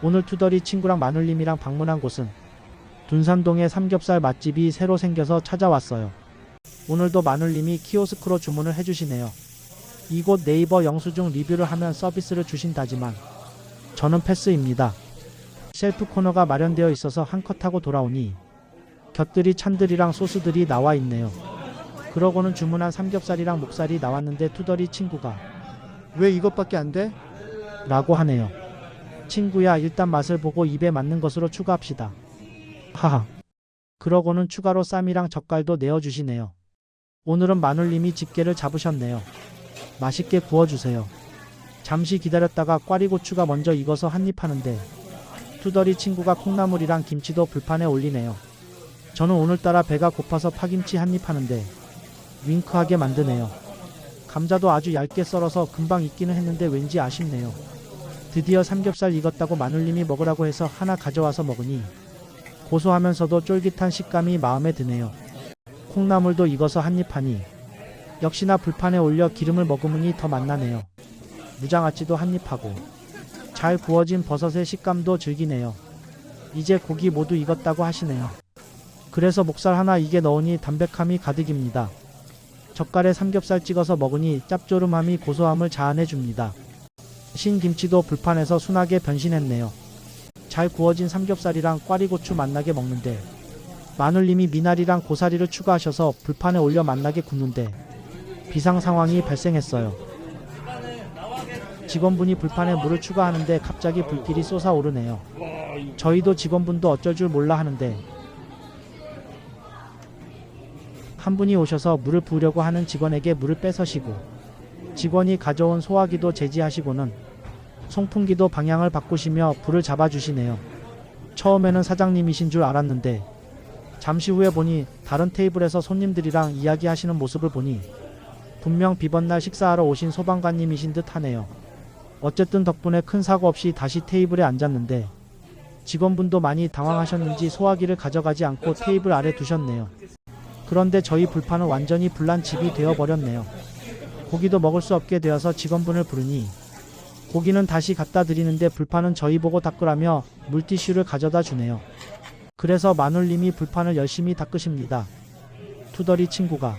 오늘 투덜이 친구랑 마눌님이랑 방문한 곳은 둔산동의 삼겹살 맛집이 새로 생겨서 찾아왔어요. 오늘도 마눌님이 키오스크로 주문을 해주시네요. 이곳 네이버 영수증 리뷰를 하면 서비스를 주신다지만 저는 패스입니다. 셀프 코너가 마련되어 있어서 한컷 하고 돌아오니 곁들이 찬들이랑 소스들이 나와 있네요. 그러고는 주문한 삼겹살이랑 목살이 나왔는데 투덜이 친구가 왜 이것밖에 안 돼? 라고 하네요. 친구야, 일단 맛을 보고 입에 맞는 것으로 추가합시다. 하하. 그러고는 추가로 쌈이랑 젓갈도 내어주시네요. 오늘은 마눌님이 집게를 잡으셨네요. 맛있게 구워주세요. 잠시 기다렸다가 꽈리고추가 먼저 익어서 한입 하는데 투덜이 친구가 콩나물이랑 김치도 불판에 올리네요. 저는 오늘따라 배가 고파서 파김치 한입 하는데 윙크하게 만드네요. 감자도 아주 얇게 썰어서 금방 익기는 했는데 왠지 아쉽네요. 드디어 삼겹살 익었다고 마눌님이 먹으라고 해서 하나 가져와서 먹으니 고소하면서도 쫄깃한 식감이 마음에 드네요. 콩나물도 익어서 한입 하니 역시나 불판에 올려 기름을 머금으니 더 맛나네요. 무장아찌도 한입 하고 잘 구워진 버섯의 식감도 즐기네요. 이제 고기 모두 익었다고 하시네요. 그래서 목살 하나 이게 넣으니 담백함이 가득입니다. 젓갈에 삼겹살 찍어서 먹으니 짭조름함이 고소함을 자아내 줍니다. 신김치도 불판에서 순하게 변신했네요. 잘 구워진 삼겹살이랑 꽈리고추 만나게 먹는데 마눌님이 미나리랑 고사리를 추가하셔서 불판에 올려 만나게 굽는데 비상 상황이 발생했어요. 직원분이 불판에 물을 추가하는데 갑자기 불길이 솟아오르네요. 저희도 직원분도 어쩔 줄 몰라 하는데 한 분이 오셔서 물을 부으려고 하는 직원에게 물을 뺏으시고 직원이 가져온 소화기도 제지하시고는 송풍기도 방향을 바꾸시며 불을 잡아주시네요. 처음에는 사장님이신 줄 알았는데 잠시 후에 보니 다른 테이블에서 손님들이랑 이야기하시는 모습을 보니 분명 비번날 식사하러 오신 소방관님이신 듯 하네요. 어쨌든 덕분에 큰 사고 없이 다시 테이블에 앉았는데 직원분도 많이 당황하셨는지 소화기를 가져가지 않고 테이블 아래 두셨네요. 그런데 저희 불판은 완전히 불난 집이 되어버렸네요. 고기도 먹을 수 없게 되어서 직원분을 부르니 고기는 다시 갖다 드리는데 불판은 저희 보고 닦으라며 물티슈를 가져다 주네요. 그래서 마눌님이 불판을 열심히 닦으십니다. 투덜이 친구가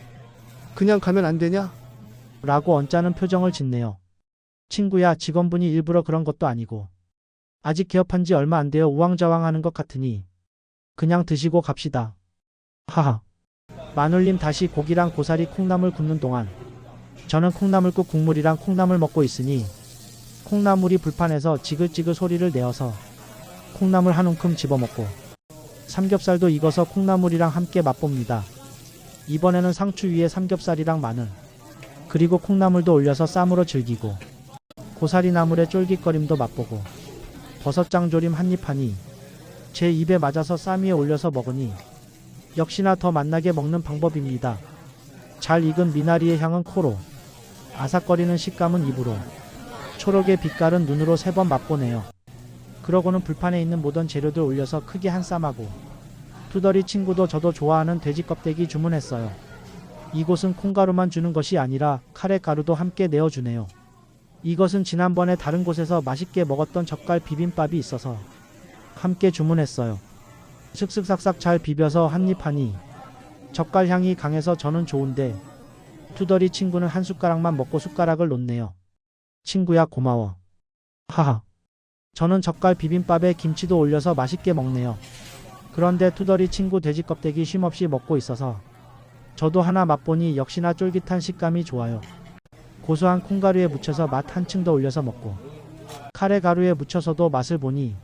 그냥 가면 안 되냐? 라고 언짢은 표정을 짓네요. 친구야 직원분이 일부러 그런 것도 아니고 아직 개업한 지 얼마 안 되어 우왕좌왕하는 것 같으니 그냥 드시고 갑시다. 하하. 마눌님 다시 고기랑 고사리 콩나물 굽는 동안 저는 콩나물국 국물이랑 콩나물 먹고 있으니 콩나물이 불판에서 지글지글 소리를 내어서 콩나물 한 움큼 집어먹고 삼겹살도 익어서 콩나물이랑 함께 맛봅니다. 이번에는 상추 위에 삼겹살이랑 마늘 그리고 콩나물도 올려서 쌈으로 즐기고 고사리 나물의 쫄깃거림도 맛보고 버섯장조림 한입 하니 제 입에 맞아서 쌈 위에 올려서 먹으니 역시나 더 맛나게 먹는 방법입니다. 잘 익은 미나리의 향은 코로 아삭거리는 식감은 입으로 초록의 빛깔은 눈으로 세 번 맛보네요. 그러고는 불판에 있는 모든 재료들 올려서 크게 한 쌈하고 투덜이 친구도 저도 좋아하는 돼지 껍데기 주문했어요. 이곳은 콩가루만 주는 것이 아니라 카레 가루도 함께 내어주네요. 이것은 지난번에 다른 곳에서 맛있게 먹었던 젓갈 비빔밥이 있어서 함께 주문했어요. 슥슥삭삭 잘 비벼서 한입 하니 젓갈 향이 강해서 저는 좋은데 투덜이 친구는 한 숟가락만 먹고 숟가락을 놓네요. 친구야 고마워. 하하. 저는 젓갈 비빔밥에 김치도 올려서 맛있게 먹네요. 그런데 투덜이 친구 돼지 껍데기 쉼없이 먹고 있어서 저도 하나 맛보니 역시나 쫄깃한 식감이 좋아요. 고소한 콩가루에 묻혀서 맛 한층 더 올려서 먹고 카레 가루에 묻혀서도 맛을 보니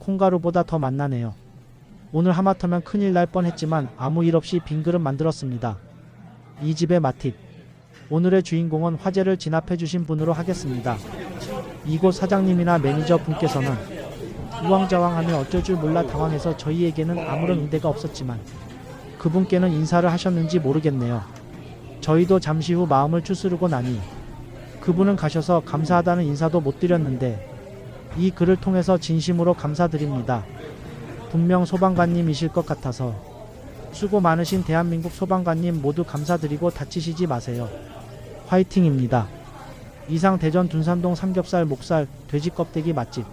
콩가루보다 더 맛나네요. 오늘 하마터면 큰일 날 뻔했지만 아무 일 없이 빈 그릇 만들었습니다. 이 집의 맛팁. 오늘의 주인공은 화제를 진압해 주신 분으로 하겠습니다. 이곳 사장님이나 매니저 분께서는 우왕좌왕하며 어쩔 줄 몰라 당황해서 저희에게는 아무런 응대가 없었지만 그분께는 인사를 하셨는지 모르겠네요. 저희도 잠시 후 마음을 추스르고 나니 그분은 가셔서 감사하다는 인사도 못 드렸는데 이 글을 통해서 진심으로 감사드립니다. 분명 소방관님이실 것 같아서 수고 많으신 대한민국 소방관님 모두 감사드리고 다치시지 마세요. 화이팅입니다. 이상 대전 둔산동 삼겹살 목살 돼지 껍데기 맛집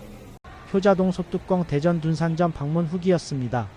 효자동 소뚜껑 대전 둔산점 방문 후기였습니다.